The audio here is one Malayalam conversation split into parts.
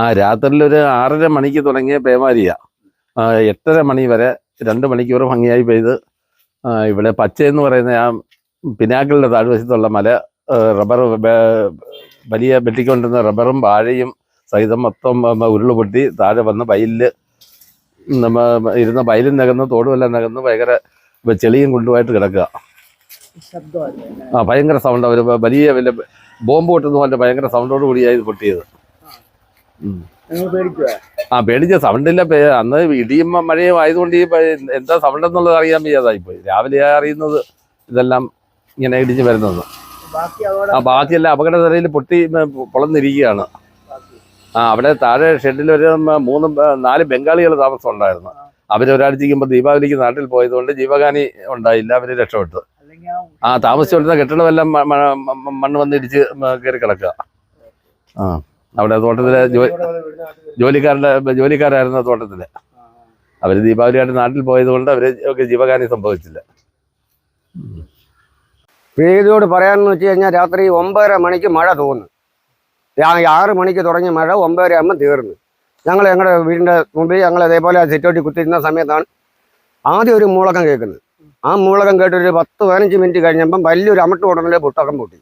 ആ രാത്രി ഒരു ആറര മണിക്ക് തുടങ്ങിയ പേമാരിയ. എട്ടര മണി വരെ രണ്ട് മണിക്കൂർ ഭംഗിയായി പെയ്ത് ഇവിടെ പച്ച എന്ന് പറയുന്ന ആ പിനാക്കളുടെ താഴ്വശത്തുള്ള മല റബ്ബർ വലിയ വെട്ടിക്കൊണ്ടിരുന്ന റബ്ബറും വാഴയും സഹിതം മൊത്തം ഉരുൾ പൊട്ടി താഴെ വന്ന് വയലിൽ നമ്മ ഇരുന്ന വയലും നികന്ന് തോടുമെല്ലാം നികന്ന് ഭയങ്കര ചെളിയും കൊണ്ടുപോയിട്ട് കിടക്കുക. ആ ഭയങ്കര സൗണ്ട് അവർ വലിയ വലിയ ബോംബ് പൊട്ടുന്ന പോലെ ഭയങ്കര സൗണ്ടോട് കൂടിയായി പൊട്ടിയത്. ആ പേടിച്ച സൗണ്ടില്ല അന്ന് ഇടിയും മഴയും ആയതുകൊണ്ട് എന്താ സൗണ്ട് എന്നുള്ളത് അറിയാൻ വയ്യാതായി പോയി രാവിലെ അറിയുന്നത് ഇതെല്ലാം ഇങ്ങനെ ഇടിഞ്ഞ് വരുന്നത്. ആ ബാക്കിയെല്ലാം അപകട നിലയിൽ പൊട്ടി പൊളന്നിരിക്കുകയാണ്. ആ അവിടെ താഴെ ഷെഡിൽ ഒരു മൂന്ന് നാല് ബംഗാളികൾ താമസം ഉണ്ടായിരുന്നു അവരൊരാഴ്ചയ്ക്കുമ്പോൾ ദീപാവലിക്ക് നാട്ടിൽ പോയതുകൊണ്ട് ജീവഹാനി ഉണ്ടായില്ല അവർ രക്ഷപ്പെട്ടു. ആ താമസിച്ചുകൊണ്ടിരുന്ന കെട്ടിടമെല്ലാം മണ്ണ് വന്നിടിച്ച് കയറി കിടക്കുക ആ. അവിടെ തോട്ടത്തിലെ ജോലിക്കാരുടെ ജോലിക്കാരായിരുന്നു തോട്ടത്തിൽ. അവർ ദീപാവലിയായിട്ട് നാട്ടിൽ പോയത് കൊണ്ട് ഒക്കെ ജീവഹാനി സംഭവിച്ചില്ല. പ്രീതിയോട് പറയാമെന്ന് വെച്ച് കഴിഞ്ഞാൽ രാത്രി ഒമ്പതര മണിക്ക് മഴ തോന്നു ആറ് മണിക്ക് തുടങ്ങിയ മഴ ഒമ്പതര ആകുമ്പോൾ തീർന്നു. ഞങ്ങൾ ഞങ്ങളുടെ വീടിന്റെ മുമ്പിൽ ഞങ്ങൾ അതേപോലെ സിറ്റോട്ടി കുത്തിയിരുന്ന സമയത്താണ് ആദ്യം ഒരു മൂളകം കേൾക്കുന്നത്. ആ മൂളകം കേട്ടൊരു പത്ത് പതിനഞ്ച് മിനിറ്റ് കഴിഞ്ഞപ്പം വലിയൊരു അമട്ട് ഉടനെ പുട്ടകം പൊട്ടി.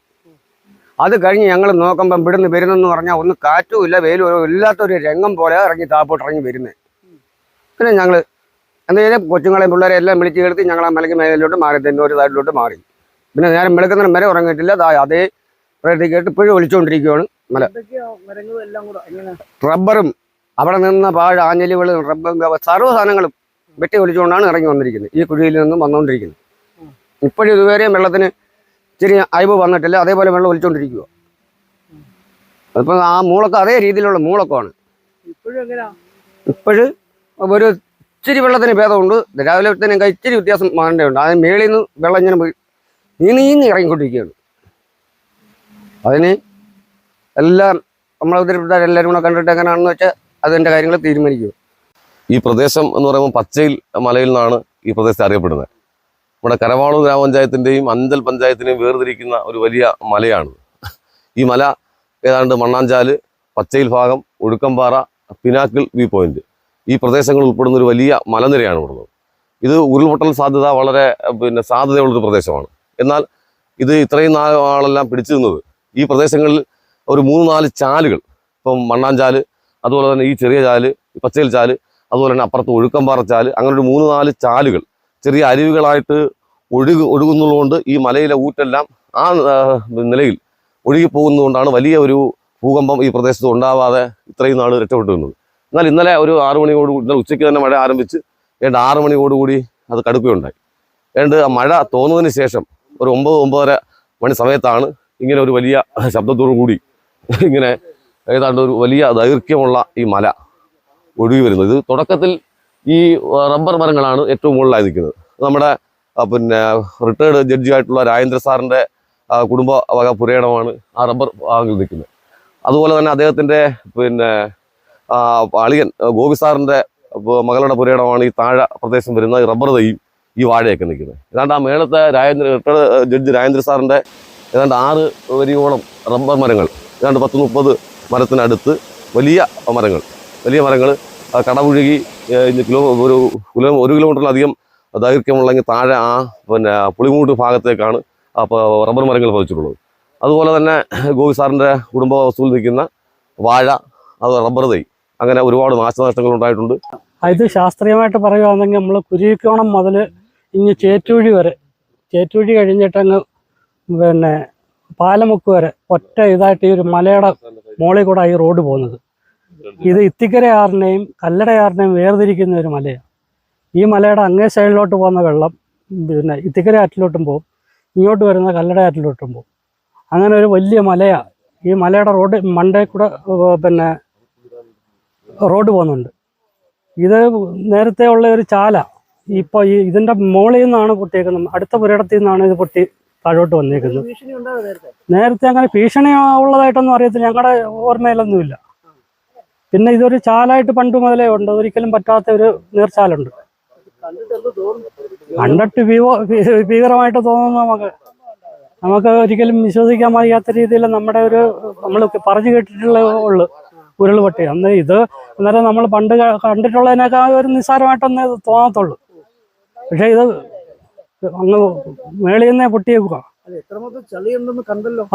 അത് കഴിഞ്ഞ് ഞങ്ങൾ നോക്കുമ്പം ഇവിടുന്ന് വരുന്നെന്ന് പറഞ്ഞാൽ ഒന്ന് കാറ്റും ഇല്ല വെയിലും ഇല്ലാത്തൊരു രംഗം പോലെ ഇറങ്ങി താപ്പോട്ട് ഇറങ്ങി വരുന്നത് പിന്നെ ഞങ്ങൾ എന്തെങ്കിലും കൊച്ചുങ്ങളെയും പിള്ളേരെ എല്ലാം വിളിച്ച് കേൾത്തി ഞങ്ങൾ ആ മലയ്ക്ക് മേലിലോട്ട് മാറി തന്നെ ഒരു സൈഡിലോട്ട് മാറി. പിന്നെ നേരം വെളുക്കുന്നതിന് വരെ ഉറങ്ങിയിട്ടില്ല. അതേ പ്രകൃതി കേട്ട് ഇപ്പോഴും ഒളിച്ചുകൊണ്ടിരിക്കുകയാണ് മല. റബ്ബറും അവിടെ നിന്ന പാഴ ആഞ്ഞലികളും റബ്ബർ സർവ സാധനങ്ങളും വെട്ടി ഒലിച്ചുകൊണ്ടാണ് ഇറങ്ങി വന്നിരിക്കുന്നത് ഈ കുഴിയിൽ നിന്നും വന്നുകൊണ്ടിരിക്കുന്നത് ഇപ്പോഴും ഇതുവരെയും വെള്ളത്തിന് ഇച്ചിരി അയവ് വന്നിട്ടില്ല അതേപോലെ വെള്ളം ഒലിച്ചുകൊണ്ടിരിക്കുക അതിപ്പോൾ ആ മൂളക്കം അതേ രീതിയിലുള്ള മൂളക്കമാണ് ഇപ്പോഴും ഒരു ഇച്ചിരി വെള്ളത്തിന് ഭേദമുണ്ട്. രാവിലെ തന്നെ ഇച്ചിരി വ്യത്യാസം മാറേണ്ടതുണ്ട് അതിന് മേളിൽ നിന്ന് വെള്ളം ഇങ്ങനെ നീന്തി നീന്തി ഇറങ്ങിക്കൊണ്ടിരിക്കുകയാണ്. അതിന് എല്ലാം നമ്മളെ ഉത്തരപ്പെടുത്താൻ എല്ലാവരും കൂടെ കണ്ടിട്ട് എങ്ങനെയാണെന്ന് വെച്ചാൽ അതിന്റെ കാര്യങ്ങൾ തീരുമാനിക്കുക ഈ പ്രദേശം എന്ന് പറയുമ്പോൾ പച്ചയിൽ മലയിൽ നിന്നാണ് ഈ പ്രദേശത്തെ അറിയപ്പെടുന്നത്. നമ്മുടെ കരവാളൂർ ഗ്രാമപഞ്ചായത്തിന്റെയും അഞ്ചൽ പഞ്ചായത്തിനെയും വേർതിരിക്കുന്ന ഒരു വലിയ മലയാണ്. ഈ മല ഏതാണ്ട് മണ്ണാഞ്ചാൽ പച്ചയിൽ ഭാഗം ഒഴുക്കമ്പാറ പിനാക്കിൾ വ്യൂ പോയിന്റ്. ഈ പ്രദേശങ്ങൾ ഉൾപ്പെടുന്ന ഒരു വലിയ മലനിരയാണ് ഉള്ളത് ഇത് ഉരുൾപൊട്ടൽ സാധ്യത വളരെ പിന്നെ സാധ്യതയുള്ളൊരു പ്രദേശമാണ്. എന്നാൽ ഇത് ഇത്രയും നാളെല്ലാം പിടിച്ചു നിന്നത് ഈ പ്രദേശങ്ങളിൽ ഒരു മൂന്ന് നാല് ചാലുകൾ. ഇപ്പം മണ്ണാഞ്ചാൽ അതുപോലെ തന്നെ ഈ ചെറിയ ചാൽ പച്ചയിൽ ചാൽ അതുപോലെ തന്നെ അപ്പുറത്ത് ഒഴുക്കമ്പാറ ചാൽ അങ്ങനെ ഒരു മൂന്ന് നാല് ചാലുകൾ ചെറിയ അരുവികളായിട്ട് ഒഴുകു ഒഴുകുന്നതുകൊണ്ട് ഈ മലയിലെ ഊറ്റെല്ലാം ആ നിലയിൽ ഒഴുകിപ്പോകുന്നതുകൊണ്ടാണ് വലിയ ഒരു ഭൂകമ്പം ഈ പ്രദേശത്ത് ഉണ്ടാവാതെ ഇത്രയും നാൾ രക്ഷപ്പെട്ടു നിന്നത് എന്നാൽ ഇന്നലെ ഒരു ആറു മണിയോട് ഇന്നലെ ഉച്ചയ്ക്ക് തന്നെ മഴ ആരംഭിച്ച് ഏതാണ്ട് ആറു മണിയോടുകൂടി അത് കടുക്കുകയുണ്ടായി. ആ മഴ തോന്നുന്നതിന് ശേഷം ഒരു ഒമ്പത് ഒമ്പതര മണി സമയത്താണ് ഇങ്ങനെ ഒരു വലിയ ശബ്ദത്തോടു കൂടി ഇങ്ങനെ ഏതാണ്ട് ഒരു വലിയ ദൈർഘ്യമുള്ള ഈ മല ഒഴുകി വരുന്നത്. ഇത് തുടക്കത്തിൽ ഈ റബ്ബർ മരങ്ങളാണ് ഏറ്റവും മുകളിലായി നിൽക്കുന്നത്. നമ്മുടെ പിന്നെ റിട്ടയർഡ് ജഡ്ജി ആയിട്ടുള്ള രാജേന്ദ്ര സാറിന്റെ കുടുംബ വക പുരയിടമാണ് ആ റബ്ബർ ഭാഗങ്ങൾ നിൽക്കുന്നത്. അതുപോലെ തന്നെ അദ്ദേഹത്തിന്റെ പിന്നെ അളിയൻ ഗോപി സാറിന്റെ മകളുടെ പുരയിടമാണ് ഈ താഴെ പ്രദേശം വരുന്ന ഈ റബ്ബർ തൈയും ഈ വാഴയൊക്കെ നിൽക്കുന്നത്. ഏതാണ്ട് ആ മേളത്തെ രാജേന്ദ്ര റിട്ടയർഡ് ജഡ്ജി രാജേന്ദ്ര സാറിന്റെ ഏതാണ്ട് ആറ് വരിയോളം റബ്ബർ മരങ്ങൾ ഏതാണ്ട് പത്ത് മുപ്പത് മരത്തിനടുത്ത് വലിയ മരങ്ങൾ വലിയ മരങ്ങൾ കടപുഴുകി കിലോ ഒരു കിലോ ഒരു കിലോമീറ്ററിലധികം ദൈർഘ്യമുള്ളെങ്കിൽ താഴെ ആ പിന്നെ പുളിമൂട്ട് ഭാഗത്തേക്കാണ് അപ്പോൾ റബ്ബർ മരങ്ങൾ പതിച്ചിട്ടുള്ളത്. അതുപോലെ തന്നെ ഗോപി സാറിന്റെ കുടുംബ വസ്തുവിൽ നിൽക്കുന്ന വാഴ അത് റബ്ബർ തൈ അങ്ങനെ ഒരുപാട് നാശനഷ്ടങ്ങൾ ഉണ്ടായിട്ടുണ്ട്. അത് ശാസ്ത്രീയമായിട്ട് പറയുകയാണെങ്കിൽ നമ്മൾ കുരുവിക്കോണം മുതൽ ഇനി ചേറ്റൂഴി വരെ ചേറ്റുവഴി കഴിഞ്ഞിട്ടങ്ങ് പിന്നെ പാലമുക്ക് വരെ ഒറ്റ ഇതായിട്ട് ഈ ഒരു മലയുടെ മോളിൽ കൂടെ ഈ റോഡ് പോകുന്നത്. ഇത് ഇത്തിക്കരയാറിനെയും കല്ലടയാറിനെയും വേർതിരിക്കുന്ന ഒരു മലയാണ്. ഈ മലയുടെ അങ്ങേ സൈഡിലോട്ട് പോകുന്ന വെള്ളം പിന്നെ ഇത്തിക്കര ആറ്റിലോട്ടും പോകും ഇങ്ങോട്ട് വരുന്ന കല്ലട ആറ്റിലോട്ടും പോകും. അങ്ങനെ ഒരു വലിയ മലയാണ് ഈ മലയുടെ റോഡ് മണ്ടേ കൂടെ പിന്നെ റോഡ് പോകുന്നുണ്ട്. ഇത് നേരത്തെ ഉള്ള ഒരു ചാല. ഇപ്പോൾ ഈ ഇതിന്റെ മുകളിൽ നിന്നാണ് പൊട്ടിയേക്കുന്നത്. അടുത്ത പുരയിടത്തിൽ നിന്നാണ് ഇത് പൊട്ടി താഴോട്ട് വന്നേക്കുന്നത്. നേരത്തെ? അങ്ങനെ ഭീഷണി ഉള്ളതായിട്ടൊന്നും അറിയത്തില്ല. ഞങ്ങളുടെ ഓർമ്മയിലൊന്നുമില്ല. പിന്നെ ഇതൊരു ചാലായിട്ട് പണ്ട് മുതലേ ഉണ്ട്. ഒരിക്കലും പറ്റാത്ത ഒരു നീർച്ചാലുണ്ട്. കണ്ടിട്ട് ഭീവോ ഭീകരമായിട്ട് തോന്നുന്നു നമുക്ക്. നമുക്ക് ഒരിക്കലും വിശ്വസിക്കാൻ വയ്യാത്ത രീതിയിൽ നമ്മുടെ ഒരു നമ്മൾ പറഞ്ഞു കേട്ടിട്ടുള്ള ഉള്ളു ഉരുൾപൊട്ടി. അന്ന് ഇത് അന്നേരം നമ്മൾ പണ്ട് കണ്ടിട്ടുള്ളതിനേക്കാൾ ഒരു നിസ്സാരമായിട്ടൊന്നേ തോന്നത്തുള്ളൂ. പക്ഷേ ഇത് അങ്ങ് മേളിൽ നിന്നേ പൊട്ടിയേക്കുക.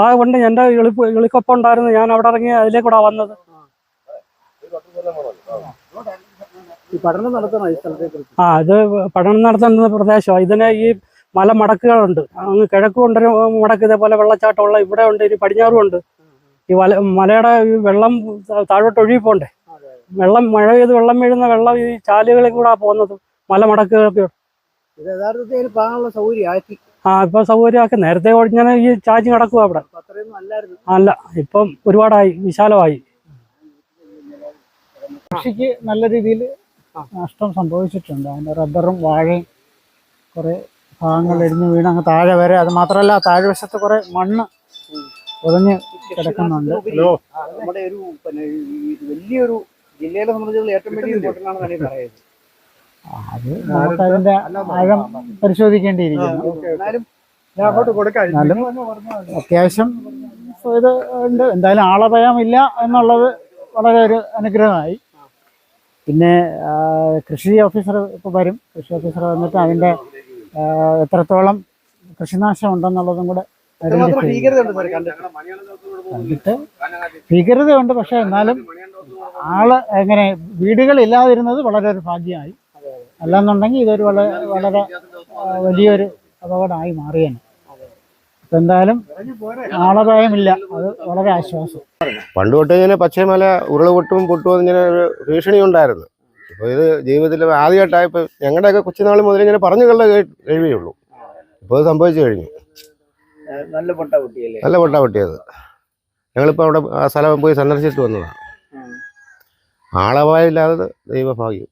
ആ കൊണ്ട് എന്റെ എളിപ്പ് എളിക്കൊപ്പം ഉണ്ടായിരുന്നു. ഞാൻ അവിടെ ഇറങ്ങി അതിലേക്കൂടാ വന്നത്. പഠനം നടത്തണം ഈ സ്ഥലത്തെ കുറിച്ച്? ആ അത് പഠനം നടത്തുന്ന പ്രദേശമാണ് ഇതിന് ഈ മല മടക്കുകളുണ്ട്. അങ്ങ് കിഴക്ക് കൊണ്ടൊരു മടക്ക് ഇതേപോലെ വെള്ളച്ചാട്ടമുള്ള ഇവിടെ ഉണ്ട് ഇനി പടിഞ്ഞാറും ഉണ്ട്. ഈ വല മലയുടെ ഈ വെള്ളം താഴോട്ട് ഒഴുകി പോണ്ടേ വെള്ളം മഴ പെയ്ത് വെള്ളം വീഴുന്ന വെള്ളം ഈ ചാലുകളിൽ കൂടെ പോകുന്നത് മല ഇത് യഥാർത്ഥത്തിൽ പാകാനുള്ള ആക്കി ആ ഇപ്പൊ സൗകര്യമാക്കി. നേരത്തെ ഇങ്ങനെ ഈ ചാച്ചി കിടക്കുക അവിടെ. അല്ല ഇപ്പം ഒരുപാടായി വിശാലമായി. കൃഷിക്ക് നല്ല രീതിയിൽ നഷ്ടം സംഭവിച്ചിട്ടുണ്ട്. അതിന്റെ റബ്ബറും വാഴയും കുറെ ഭാഗങ്ങൾ ഇടിഞ്ഞ് വീണ് അങ്ങ് താഴെ വരെ. അത് മാത്രമല്ല താഴ്വശത്ത് കുറെ മണ്ണ് ഉതഞ്ഞ് കിടക്കുന്നുണ്ട്. ഹലോ? നമ്മുടെ ഒരു വലിയൊരു ജില്ലയിലെ സംബന്ധിച്ചുള്ള ഏറ്റവും വലിയ ഇമ്പോർട്ടന്റ് ആണെന്ന് പറയുന്നത്. അത് നമുക്ക് അതിന്റെ ആഴം പരിശോധിക്കേണ്ടിയിരിക്കുന്നു. അത്യാവശ്യം ഇത് ഉണ്ട്. എന്തായാലും ആളഭയമില്ല എന്നുള്ളത് വളരെ ഒരു അനുഗ്രഹമായി. പിന്നെ കൃഷി ഓഫീസർ ഇപ്പോൾ വരും. കൃഷി ഓഫീസർ വന്നിട്ട് അതിന്റെ എത്രത്തോളം കൃഷിനാശം ഉണ്ടെന്നുള്ളതും കൂടെ. ഭീകരതയുണ്ട്. പക്ഷെ എന്നാലും ആൾ എങ്ങനെ വീടുകളില്ലാതിരുന്നത് വളരെ ഒരു ഭാഗ്യമായി. അല്ലാന്നുണ്ടെങ്കിൽ ഇതൊരു വളരെ വളരെ വലിയൊരു അപകടമായി അപ്പൊ എന്തായാലും ആളപായമില്ല. അത് വളരെ ആശ്വാസം. പണ്ട് തൊട്ട് ഇങ്ങനെ പച്ചമല ഉരുളപൊട്ടും പൊട്ടും ഇങ്ങനെ ഒരു ഭീഷണി ഉണ്ടായിരുന്നു ഇപ്പോൾ ഇത് ജീവിതത്തിൽ ആദ്യമായിട്ടാണ് ഇപ്പോൾ ഞങ്ങളുടെയൊക്കെ കൊച്ചുനാൾ മുതൽ ഇങ്ങനെ പറഞ്ഞു കള്ള കഴിയുള്ളൂ ഇപ്പോൾ ഇത് സംഭവിച്ചു കഴിഞ്ഞു. നല്ല പൊട്ട പൊട്ടിയല്ലേ? നല്ല പൊട്ട പൊട്ടിയത്. ഞങ്ങളിപ്പോൾ അവിടെ ആ സ്ഥലം പോയി സന്ദർശിച്ചിട്ട് വന്നതാണ് ആളപായമില്ലാതെ ദൈവഭാഗ്യം.